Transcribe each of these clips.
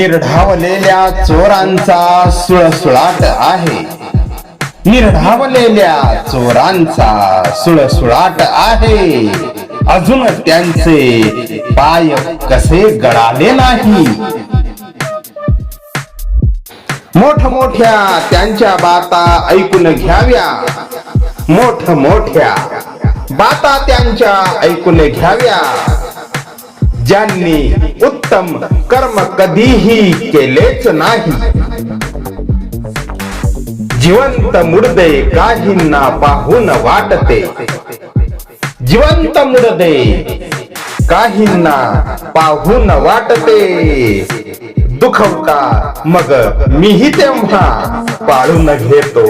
निर्धावलेल्या चोरांचा सुळसुळाट आहे. निर्धावलेल्या चोरांचा सुळसुळाट आहे. अजून त्यांचे पाय कसे गळाले नाही? मोठमोठ्या त्यांच्या बाता ऐकून घ्याव्या. मोठ मोठ्या बाता त्यांच्या ऐकून घ्याव्या. ज्यांनी उत्तम कर्म कधीही केलेच नाही. जिवंत मुर्दे काहींना पाहून वाटते. जिवंत मुर्दे काहींना पाहून वाटते. दुखवता मग मीही तेव्हा पाळून घेतो.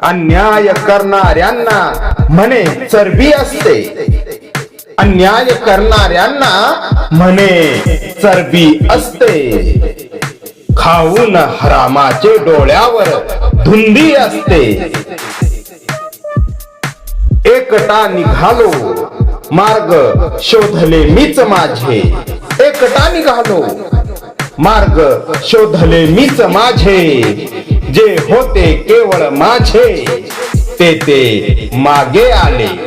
अन्याय करणाऱ्यांना म्हणे चरबी असते. अन्याय करणाऱ्यांना म्हणे चरबी असते. खाऊन हरामाचे डोळ्यावर धुंदी असते. एकटा निघालो मार्ग शोधले मीच माझे. एकटा निघालो मार्ग शोधले मीच माझे. जे होते केवळ माझे ते ते मागे आले.